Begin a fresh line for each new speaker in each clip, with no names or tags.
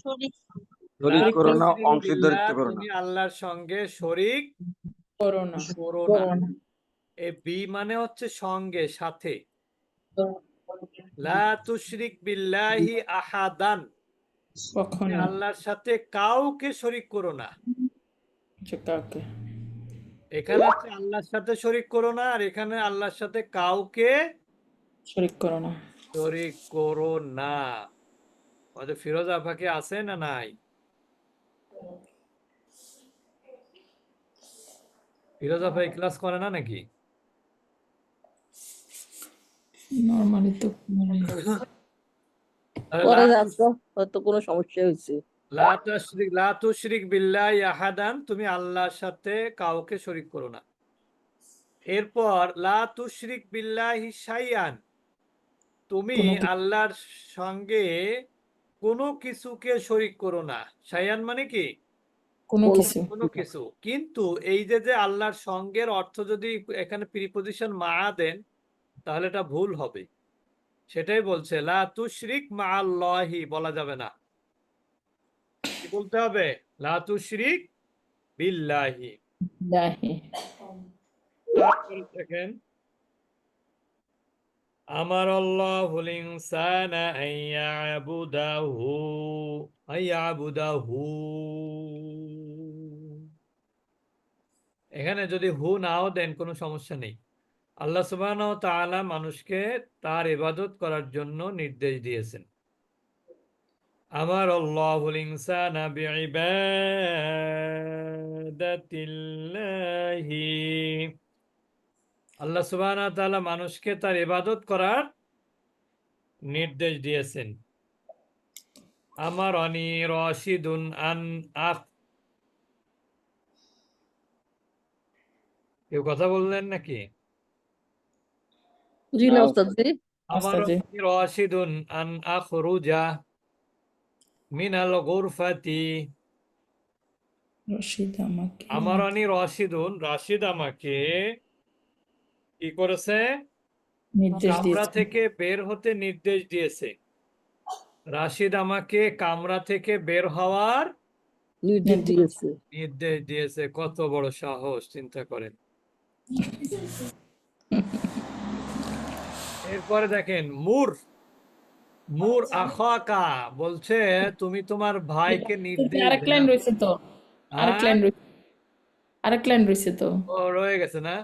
শরীক
শরীক করো না অংশীদারিত্ব করো না
তুমি আল্লাহর সঙ্গে শরিক
করো না
করো না এ বি মানে হচ্ছে সঙ্গে সাথে। লা তুশরিক বিল্লাহি আহাদান। আল্লাহর সাথে কাউকে শরিক করো না।
কাউকে?
এখানে হচ্ছে আল্লাহর সাথে শরিক করো না আর এখানে আল্লাহর সাথে কাউকে
শরিক করো না।
শরিক করো না। আমাদের ফিরোজ আপাকে আছে না নাই? ফিরোজ আপা ক্লাস করে না নাকি?
নর্মালি তো
জানতো হয়তো কোনো সমস্যা হয়েছে।
আহাদান তুমি আল্লাহর সাথে কাউকে শরিক করো না। এরপর লা তুশরিক বিল্লাহি তুমি আল্লাহর সঙ্গে কোনো কিছুকে শরিক করো না। শাইআন মানে কি?
কোনো কিছু।
কোনো কিছু। কিন্তু এই যে যে আল্লাহর সঙ্গের অর্থ যদি এখানে প্রিপোজিশন মা দেন তাহলে এটা ভুল হবে। সেটাই বলছে লা তুশরিক মা আল্লাহি বলা যাবে না। কি বলতে হবে? লা তুশরিক বিল্লাহি।
লাহি
দেখেন আমার আল্লাহুল ইনসানা আইয়াবুদাহু আইয়াবুদাহু এখানে যদি হু নাও দেন, কোনো সমস্যা নেই। আল্লাহ তাআলা মানুষকে তার ইবাদত করার জন্য নির্দেশ দিয়েছেন। আমার আল্লাহুল আল্লাহ তাআলা মানুষকে তার ইবাদত করার নির্দেশ দিয়েছেন। আমার অনি রশিদুন আন আখ। কেউ কথা বললেন নাকি?
জি না ওস্তাদ জি।
আমার রশিদুন আন আখরুজা মিনাল গুরফাতি।
রশিদ আমাকে।
আমার অনি রশিদুন রাশিদ আমাকে কি করেছে? কামরা থেকে বের হতে নির্দেশ দিয়েছে। রাশিদ আমাকে কামরা থেকে বের হওয়ার
নির্দেশ দিয়েছে।
কত বড় সাহস চিন্তা করেন। এরপরে দেখেন মুর মুর আখাকা বলছে তুমি তোমার ভাইকে নির্দেশ
আরেক লাইন রয়েছে তো। আরেক
হ্যাঁ?
লাইন রয়েছে। আরেক লাইন রয়েছে তো।
ও রয়ে গেছে না?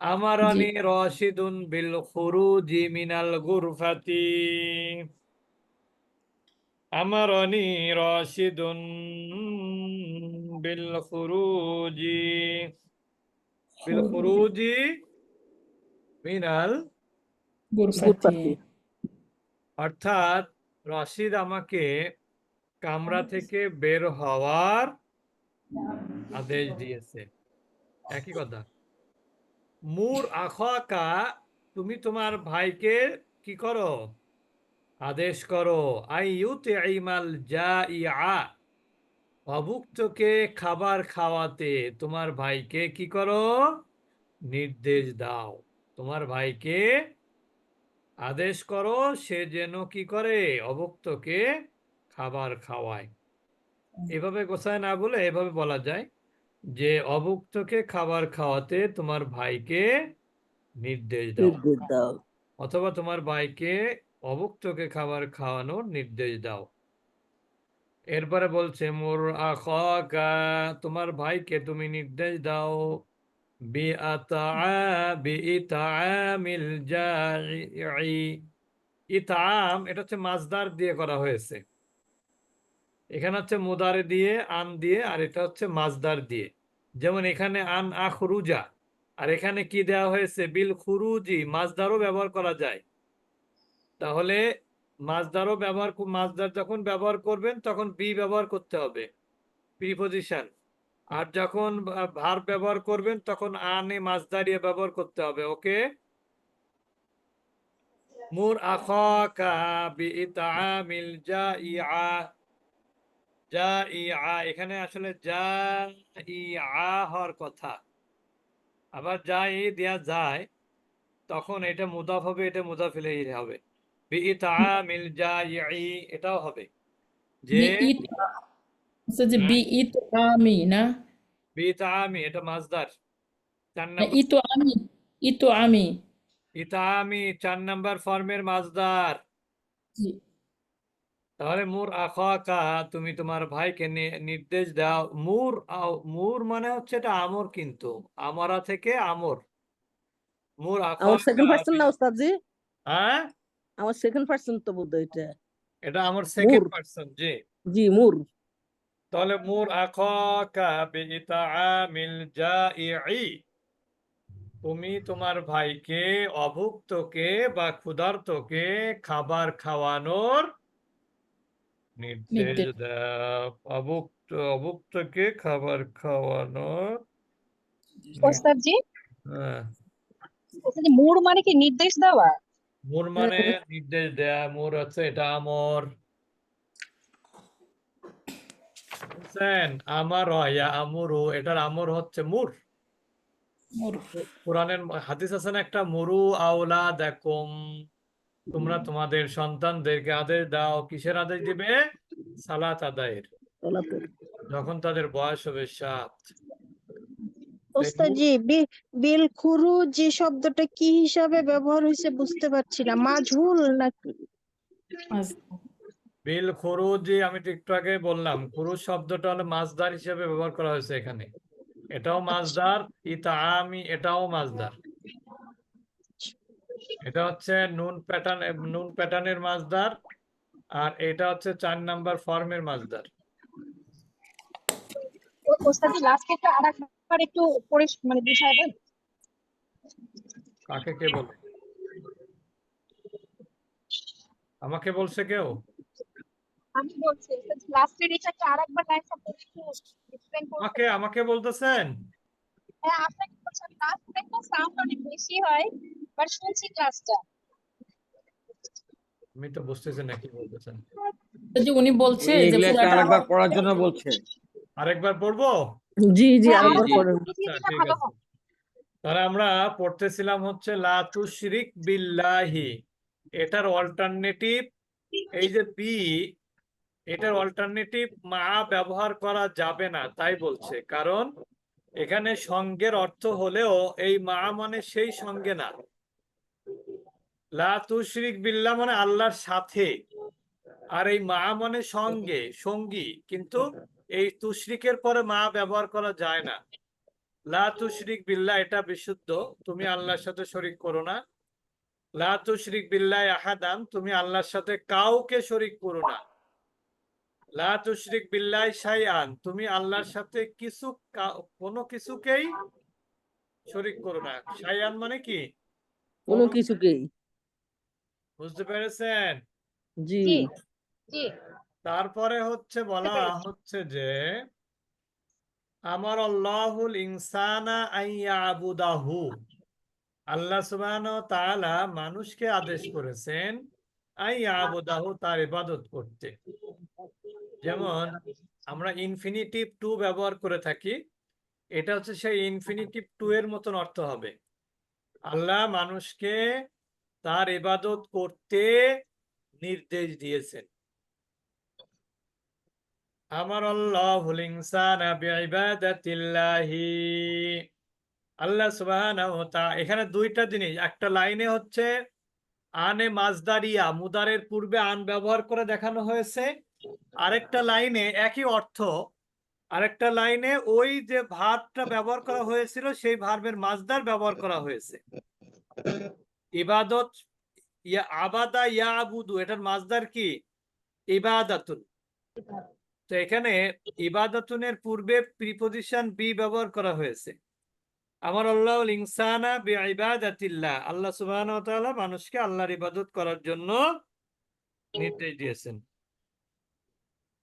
আমারানি রশিদুন বিল খুরুজি মিনাল গুরফাতি। আমারানি রশিদুন বিল খুরুজি। বিল খুরুজি। মিনাল
গুরফাতি।
অর্থাৎ রশিদ আমাকে কামরা থেকে বের হওয়ার আদেশ দিয়েছে। একই কথা। মুর আখাকা তুমি তোমার ভাইকে কি করো? আদেশ করো, আই ইউতিমাল জাইআ অভুক্তকে খাবার খাওয়াতে তোমার ভাইকে কি করো? নির্দেশ দাও। তোমার ভাইকে আদেশ করো, সে যেন কি করে? অভুক্তকে খাবার খাওয়ায়। এভাবে গোসায় না বলে এভাবে বলা যায়। যে অভুক্তকে খাবার খাওয়াতে তোমার ভাইকে নির্দেশ দাও। অথবা তোমার ভাইকে অভুক্তকে খাবার খাওয়ানোর নির্দেশ দাও। এরপরে বলছে মোর আখাকা তোমার ভাইকে তুমি নির্দেশ দাও। বি ইতাম এটা হচ্ছে মাজদার দিয়ে করা হয়েছে। এখানে হচ্ছে মোদারে দিয়ে, আন দিয়ে, আর এটা হচ্ছে মাজদার দিয়ে। যেমন এখানে আন আখরুজা, আর এখানে কি দেওয়া হয়েছে? বিল খুরুজি, মাজদারও ব্যবহার করা যায়। তাহলে মাজদারও ব্যবহার মাজদার যখন ব্যবহার করবেন, তখন বি ব্যবহার করতে হবে প্রিপোজিশন আর যখন ভার ব্যবহার করবেন, তখন আনে মাজদারিয়ে ব্যবহার করতে হবে, ওকে? মুর আখাকা বিইতামিল জাইআ। জাইআ এখানে আসলে জাইআ হওয়ার কথা। আবার যাই দেয়া যায় তখন এটা মুদাফ হবে এটা মুদাফ ইলাইহি হবে। এটাও হবে। যে
আচ্ছা যে না?
বিতামি এটা মাসদার চার নাম্বার
ইতো আমি ইতো আমি
ইতামি চার নাম্বার ফর্মের মাসদার
জি।
তাহলে মুর আখাকা তুমি তোমার ভাইকে নির্দেশ দাও। মুর মুর মানে হচ্ছে এটা আমর কিন্তু আমারা থেকে আমর। মুর
আমার সেকেন্ড
আখাকা
পার্সন না ওস্তাদ জি
হ্যাঁ?
আমার সেকেন্ড পার্সন তো বোধ এটা।
এটা আমার সেকেন্ড। পার্সন জি।
জি মুর।
তাহলে মুর আখাকা বিইতাআমিল জাইই তুমি তোমার ভাইকে অভুক্তকে বা ক্ষুধার্তকে খাবার খাওয়ানোর নির্দেশ। অভুক্ত অভুক্তকে খাবার খাওয়ানোর হ্যাঁ।
মুর মানে কি? নির্দেশ দেওয়া?
মোর মানে নির্দেশ দেয়া মোর হচ্ছে এটা আমর। বুঝছেন আমার ইয়া আমরু এটার আমর হচ্ছে মুর।
মোর।
কোরআনের হাদিস আছে না একটা মুরু আওলা দেখুম তোমরা তোমাদের সন্তানদেরকে আদেশ দাও কিসের আদেশ দিবে? সালাত আদায়ের। যখন তাদের বয়স হবে সাত।
ওস্তাদ জি বি- যে শব্দটা কি হিসাবে ব্যবহার হয়েছে বুঝতে পারছি না। মাজহুল নাকি?
বিল খুরুজি আমি একটু আগে বললাম খুরুজ শব্দটা হলো মাছদার হিসেবে ব্যবহার করা হয়েছে এখানে। এটাও মাছদার ইতাআমি এটাও মাছদার এটা হচ্ছে নুন প্যাটার্ন নুন প্যাটার্নের মাছদার আর এটা হচ্ছে চার নাম্বার ফর্মের মাছদার।
ওস্তাদ লাস্টে একটু মানে
কাকে কে বলে? আমাকে বলছে কেউ?
আমি বলছি লাস্টের একটু করুন।
আমাকে আমাকে বলতেছেন?
হ্যাঁ আপনাকে বলছি লাস্ট একটু সাউন্ড অনেক বেশি হয়। বাট শুনছি ক্লাসটা
আমি তো বুঝতেছি না কি বলতেছেন।
যে উনি বলছে যে
আরেকবার পড়ার জন্য বলছে।
আরেকবার পড়ব?
জি জি আরেকবার। পড়েন।
দিলে
ঠিক আছে। তাহলে আমরা পড়তেছিলাম হচ্ছে লা তুশরিক বিল্লাহি। এটার অল্টারনেটিভ এই যে পি এটার অল্টারনেটিভ মা ব্যবহার করা যাবে না তাই বলছে। কারণ এখানে সঙ্গের অর্থ হলেও এই মা মানে সেই সঙ্গে না। লা তুশরিক বিল্লাহ মানে আল্লাহর সাথে। আর এই মা মানে সঙ্গে, সঙ্গী। কিন্তু এই তুশরিকের পরে মা ব্যবহার করা যায় না। এটা বিশুদ্ধ। তুমি আল্লাহর সাথে শরিক করো না। বিল্লাহ তুমি আল্লাহর সাথে কাউকে শরিক করো না। লা তুশরিক বিল্লাহ শাইআন, তুমি আল্লাহর সাথে কিছু কোনো কিছুকেই শরিক করো না। শাইআন মানে কি?
কোনো কিছুকেই।
বুঝতে পেরেছেন?
জি।
জি জি।
তারপরে হচ্ছে বলা হচ্ছে যে আমার আল্লাহুল ইনসানা আইয়াবুদাহু আল্লাহ সুবহানাহু ওয়া তাআলা মানুষকে আদেশ করেছেন আইয়াবুদাহু তার ইবাদত করতে। যেমন আমরা ইনফিনিটিভ টু ব্যবহার করে থাকি এটা হচ্ছে সেই ইনফিনিটিভ টু এর মতন অর্থ হবে। আল্লাহ মানুষকে তার এবাদত করতে নির্দেশ দিয়েছেন। আমার আল্লাহ ওয়া তাআলা, এখানে দুইটা জিনিস, একটা লাইনে হচ্ছে আনে মাজদারিয়া, মুদারের পূর্বে আন ব্যবহার করে দেখানো হয়েছে। আরেকটা লাইনে একই অর্থ, আরেকটা লাইনে ওই যে ভার্বটা ব্যবহার করা হয়েছিল, সেই ভার্বের মাজদার ব্যবহার করা হয়েছে। ইবাদত ইয়া আবাদা ইয়া আবুদু এটার মাজদার কি? ইবাদাতুন। তো এখানে ইবাদাতুনের পূর্বে প্রিপোজিশন বি ব্যবহার করা হয়েছে। আমার আল্লাহ ইনসানা বিইবাদাতিল্লাহ আল্লাহ সুবহানাহু ওয়া তাআলা মানুষকে আল্লাহর ইবাদত করার জন্য নির্দেশ দিয়েছেন।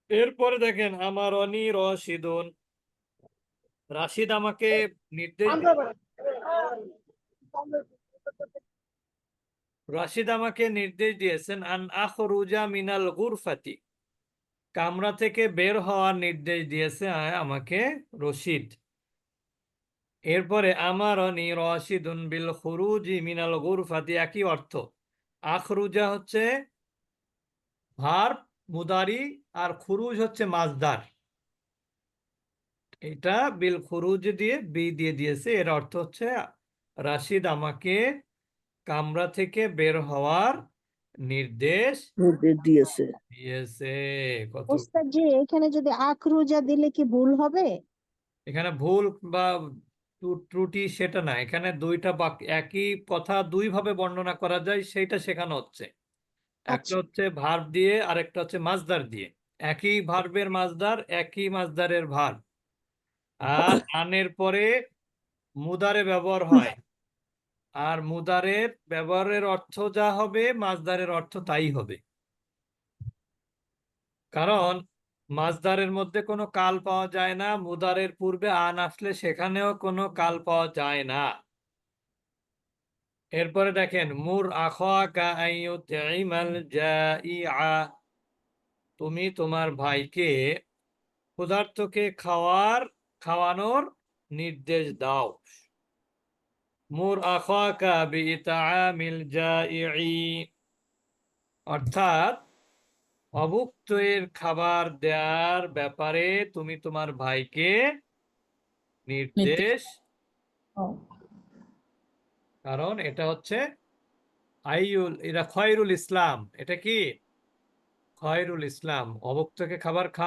এরপরে দেখেন আমার অনি রশিদুন। রাশিদ আমাকে নির্দেশ রাশিদ আমাকে নির্দেশ দিয়েছেন, আন আখরুজা মিনাল গুরফাতি। কামরা থেকে বের হওয়ার নির্দেশ দিয়েছে আমাকে রশিদ। এরপরে আমার অনি রশিদুন বিল খুরুজি মিনাল গুরফাতি। একই অর্থ। আখরুজা হচ্ছে ভার্ব মুদারি, আর খুরুজ হচ্ছে মাজদার। এটা বিল খুরুজ দিয়ে, বি দিয়ে দিয়েছে। এর অর্থ হচ্ছে, রাশিদ আমাকে কামরা থেকে বের হওয়ার নির্দেশ
নির্দেশ দিয়েছে।
দিয়েছে। কত
ওস্তাদ জি এখানে যদি আকরুজা দিলে কি ভুল হবে?
এখানে ভুল বা ত্রু- ত্রুটি সেটা না। এখানে দুইটা বাক একই কথা দুই ভাবে বর্ণনা করা যায় সেটা শেখানো হচ্ছে। একটা
আচ্ছা।
হচ্ছে ভার্ব দিয়ে আর একটা হচ্ছে মাজদার দিয়ে। একই ভার্বের মাজদার একই মাজদারের ভার্ব আর আনের পরে মুদারে ব্যবহার হয়। আর মুদারের ব্যবহারের অর্থ যা হবে, মাজদারের অর্থ তাই হবে। কারণ মাজদারের মধ্যে কোনো কাল পাওয়া যায় না, মুদারের পূর্বে আন আসলে সেখানেও কোনো কাল পাওয়া যায় না। এরপরে দেখেন, মুর তুমি তোমার ভাইকে ক্ষুধার্তকে খাওয়ার, খাওয়ানোর নির্দেশ দাও। মুর আখাকা বিইতআমিল জাইঈ। অর্থাৎ অভুক্তের খাবার দেওয়ার ব্যাপারে তুমি তোমার ভাইকে নির্দেশ কারণ এটা হচ্ছে আইউল এটা খয়রুল ইসলাম। এটা কি? খয়রুল ইসলাম। অভুক্তকে খাবার